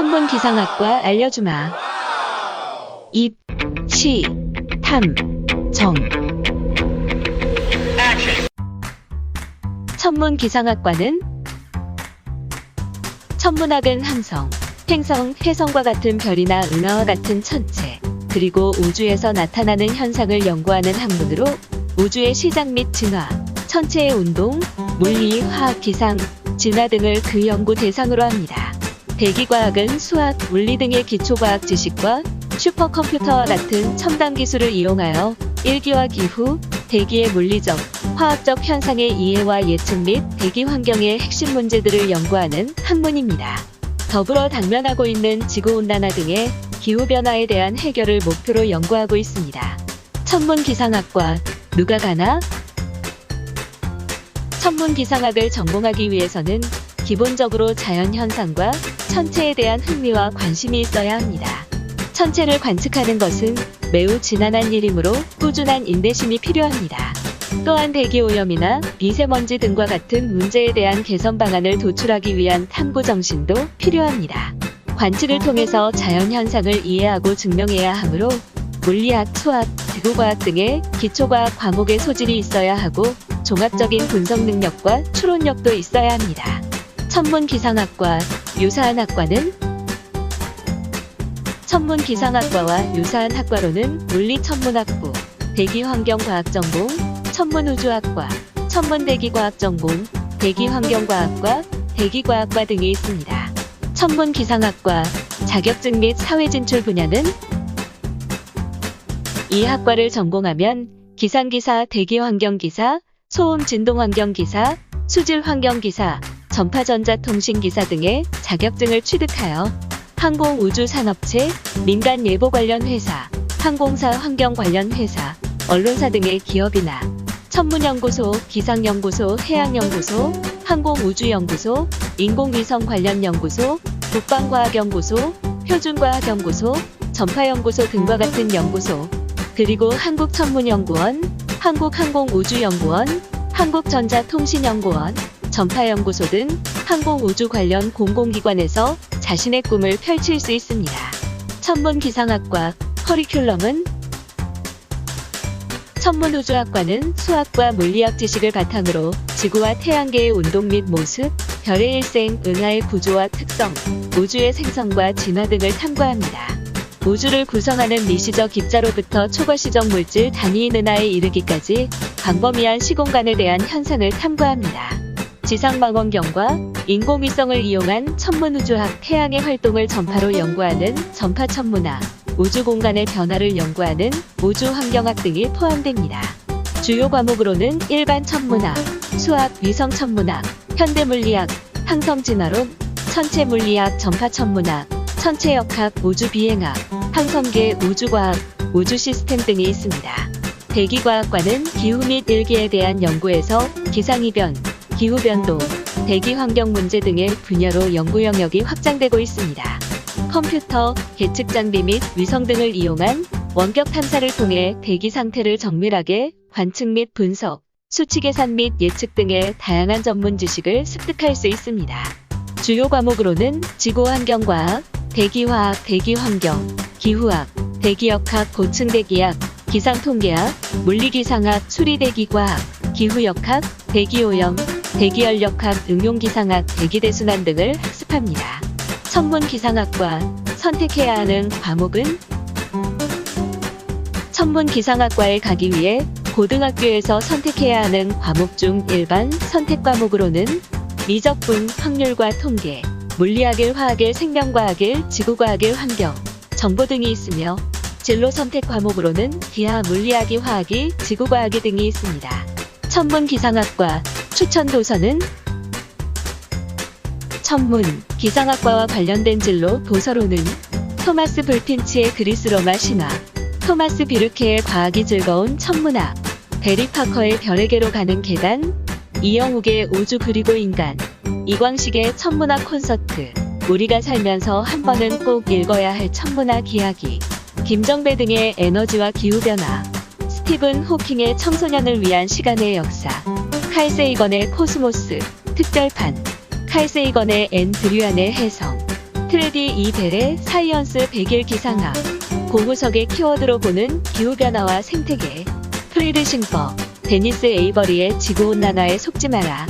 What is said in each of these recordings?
천문 기상학과 알려주마. 입, 시, 탐, 정. 천문 기상학과는 천문학은 함성, 행성, 혜성과 같은 별이나 은하와 같은 천체, 그리고 우주에서 나타나는 현상을 연구하는 학문으로 우주의 시작 및 진화, 천체의 운동, 물리, 화학, 기상, 진화 등을 그 연구 대상으로 합니다. 대기과학은 수학, 물리 등의 기초과학 지식과 슈퍼컴퓨터와 같은 첨단 기술을 이용하여 일기와 기후, 대기의 물리적, 화학적 현상의 이해와 예측 및 대기 환경의 핵심 문제들을 연구하는 학문입니다. 더불어 당면하고 있는 지구온난화 등의 기후변화에 대한 해결을 목표로 연구하고 있습니다. 천문기상학과 누가 가나? 천문기상학을 전공하기 위해서는 기본적으로 자연 현상과 천체에 대한 흥미와 관심이 있어야 합니다. 천체를 관측하는 것은 매우 지난한 일이므로 꾸준한 인내심이 필요합니다. 또한 대기 오염이나 미세먼지 등과 같은 문제에 대한 개선 방안을 도출하기 위한 탐구 정신도 필요합니다. 관측을 통해서 자연 현상을 이해하고 증명해야 하므로 물리학, 수학, 지구과학 등의 기초과학 과목의 소질이 있어야 하고 종합적인 분석 능력과 추론력도 있어야 합니다. 천문기상학과 유사한 학과는 천문기상학과와 유사한 학과로는 물리천문학부, 대기환경과학전공, 천문우주학과, 천문대기과학전공, 대기환경과학과, 대기과학과 등이 있습니다. 천문기상학과 자격증 및 사회진출 분야는 이 학과를 전공하면 기상기사, 대기환경기사, 소음진동환경기사, 수질환경기사, 전파전자통신기사 등의 자격증을 취득하여 항공우주산업체, 민간예보 관련 회사, 항공사 환경 관련 회사, 언론사 등의 기업이나 천문연구소, 기상연구소, 해양연구소, 항공우주연구소, 인공위성 관련 연구소, 국방과학연구소, 표준과학연구소, 전파연구소 등과 같은 연구소, 그리고 한국천문연구원, 한국항공우주연구원, 한국전자통신연구원, 전파연구소 등 항공우주 관련 공공기관에서 자신의 꿈을 펼칠 수 있습니다. 천문기상학과 커리큘럼은 천문우주학과는 수학과 물리학 지식을 바탕으로 지구와 태양계의 운동 및 모습, 별의 일생, 은하의 구조와 특성, 우주의 생성과 진화 등을 탐구합니다. 우주를 구성하는 미시적 입자로부터 초거시적 물질 단위인 은하에 이르기까지 광범위한 시공간에 대한 현상을 탐구합니다. 지상망원경과 인공위성을 이용한 천문우주학 태양의 활동을 전파로 연구하는 전파천문학, 우주공간의 변화를 연구하는 우주환경학 등이 포함됩니다. 주요 과목으로는 일반 천문학, 수학, 위성 천문학, 현대물리학, 항성진화론, 천체물리학, 전파천문학, 천체역학, 우주비행학, 항성계, 우주과학, 우주시스템 등이 있습니다. 대기과학과는 기후 및 일기에 대한 연구에서 기상이변, 기후변동, 대기환경 문제 등의 분야로 연구 영역이 확장되고 있습니다. 컴퓨터, 계측 장비 및 위성 등을 이용한 원격 탐사를 통해 대기 상태를 정밀하게 관측 및 분석, 수치 계산 및 예측 등의 다양한 전문 지식을 습득할 수 있습니다. 주요 과목으로는 지구환경과학, 대기화학, 대기환경, 기후학, 대기역학, 고층대기학, 기상통계학, 물리기상학, 수리대기과학, 기후역학, 대기오염, 대기연력학, 응용기상학, 대기대순환 등을 학습합니다. 천문기상학과 선택해야 하는 과목은 천문기상학과에 가기 위해 고등학교에서 선택해야 하는 과목 중 일반 선택 과목으로는 미적분, 확률과 통계, 물리학일, 화학일, 생명과학일, 지구과학일, 환경, 정보 등이 있으며 진로 선택 과목으로는 기하, 물리학이, 화학이, 지구과학이 등이 있습니다. 천문기상학과 추천 도서는 천문, 기상학과와 관련된 진로 도서로는 토마스 불핀치의 그리스 로마 신화, 토마스 비르케의 과학이 즐거운 천문학, 베리 파커의 별에게로 가는 계단, 이영욱의 우주 그리고 인간, 이광식의 천문학 콘서트, 우리가 살면서 한 번은 꼭 읽어야 할 천문학 이야기, 김정배 등의 에너지와 기후변화, 스티븐 호킹의 청소년을 위한 시간의 역사, 칼 세이건의 코스모스, 특별판, 칼 세이건의 앤 드류안의 해성, 트레디 이벨의 사이언스 100일 기상학. 고무석의 키워드로 보는 기후변화와 생태계. 프리드 싱퍼 데니스 에이버리의 지구온난화에 속지 마라.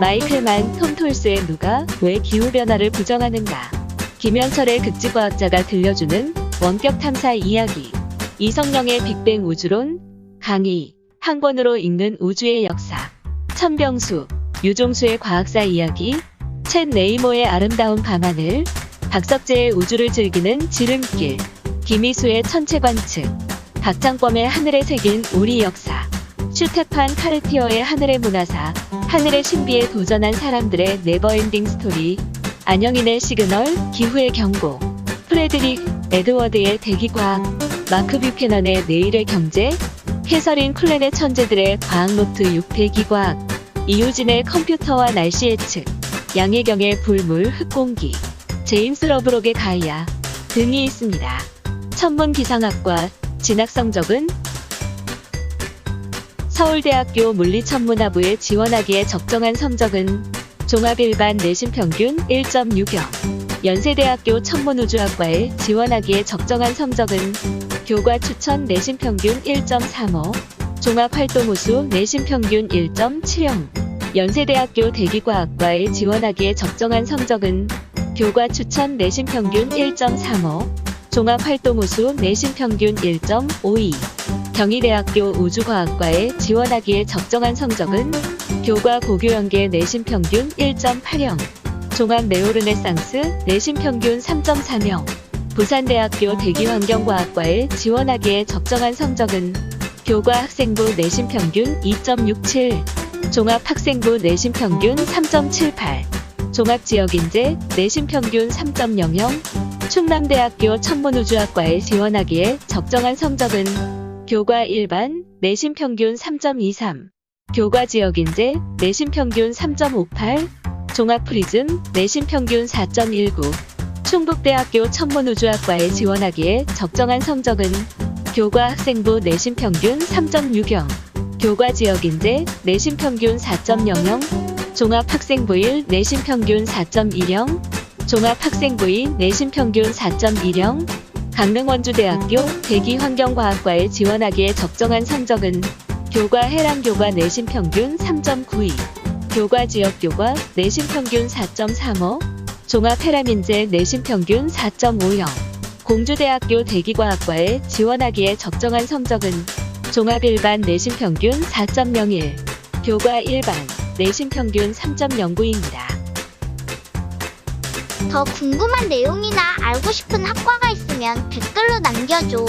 마이클만 톰 톨스의 누가 왜 기후변화를 부정하는가. 김현철의 극지과학자가 들려주는 원격 탐사 이야기. 이성령의 빅뱅 우주론 강의. 한 권으로 읽는 우주의 역사 천병수 유종수의 과학사 이야기 챗 네이모의 아름다운 밤하늘 박석재의 우주를 즐기는 지름길 김희수의 천체 관측 박장범의 하늘에 새긴 우리 역사 슈테판 카르티어의 하늘의 문화사 하늘의 신비에 도전한 사람들의 네버엔딩 스토리 안영인의 시그널 기후의 경고 프레드릭 에드워드의 대기과학 마크 뷰캐넌의 내일의 경제 해설인 클랜의 천재들의 과학노트 6대 기과학 이효진의 컴퓨터와 날씨 예측 양혜경의 불물 흙공기 제임스 러브록의 가이아 등이 있습니다. 천문 기상학과 진학 성적은 서울대학교 물리천문학부에 지원하기에 적정한 성적은 종합 일반 내신 평균 1.60. 연세대학교 천문우주학과에 지원하기에 적정한 성적은 교과 추천 내신 평균 1.35. 종합활동우수 내신 평균 1.70. 연세대학교 대기과학과에 지원하기에 적정한 성적은 교과 추천 내신 평균 1.35. 종합활동우수 내신 평균 1.52. 경희대학교 우주과학과에 지원하기에 적정한 성적은 교과 고교연계 내신 평균 1.80, 종합 네오르네상스 내신 평균 3.40, 부산대학교 대기환경과학과에 지원하기에 적정한 성적은 교과 학생부 내신 평균 2.67, 종합 학생부 내신 평균 3.78, 종합 지역 인재 내신 평균 3.00, 충남대학교 천문우주학과에 지원하기에 적정한 성적은 교과 일반 내신 평균 3.23, 교과 지역 인재 내신 평균 3.58, 종합 프리즘 내신 평균 4.19, 충북대학교 천문우주학과에 지원하기에 적정한 성적은 교과 학생부 내신 평균 3.60, 교과 지역 인재 내신 평균 4.00, 종합 학생부 1 내신 평균 4.10, 종합 학생부 2 내신 평균 4.10, 강릉 원주대학교 대기환경과학과에 지원하기에 적정한 성적은 교과 해랑 교과 내신 평균 3.92, 교과 지역 교과 내신 평균 4.35, 종합해람인재 내신 평균 4.50, 공주대학교 대기과학과에 지원하기에 적정한 성적은 종합일반 내신 평균 4.01, 교과 일반 내신 평균 3.09입니다. 더 궁금한 내용이나 알고 싶은 학과가 있으면 댓글로 남겨줘.